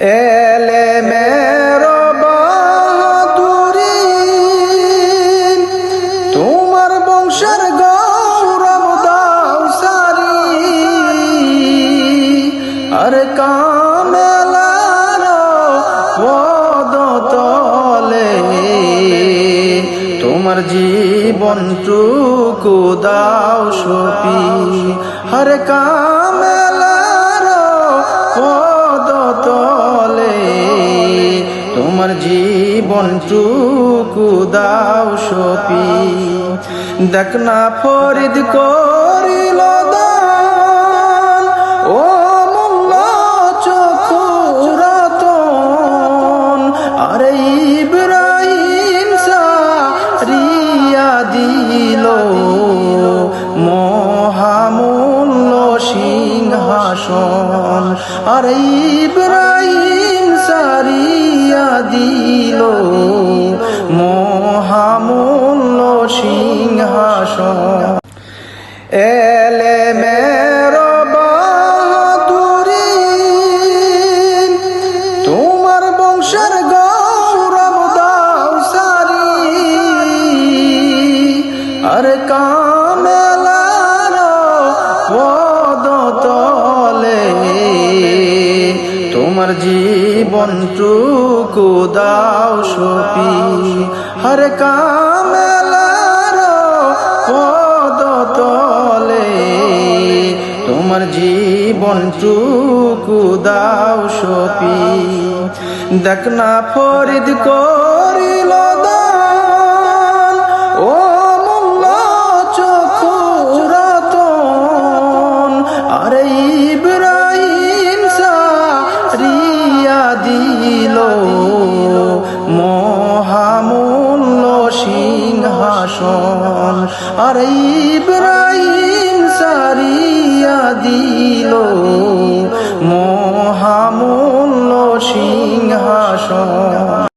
এলে মেরো তোমার দাও সারি। তোমার জীবন টুকু দাও সপি। হর কামেলার তোমার জীবন টুকু দাও সপি দেখ না ফরিদ করিল ও মোল্লা চক্ষুরাতন। আরে ইব্রাহিম সারিয়া দিল মহামূল্য সিংহাসন। আরে ইব্রাহিম সারিয়া সিংহাসন। এলে মেরো বাহাদুরি, তোমার বংশের গৌরব দাও সারি। আর কামেলার পদ তলে, তোমার জীবন টুকু দাও সপি। হর কামেলার তোমার জীবন টুকু দাও সপি দেখ না ফরিদ করিল ও মহামূল্য সিংহাসন। আরে ইব্রাহিম দিল। মহামূল্য সিংহাসন।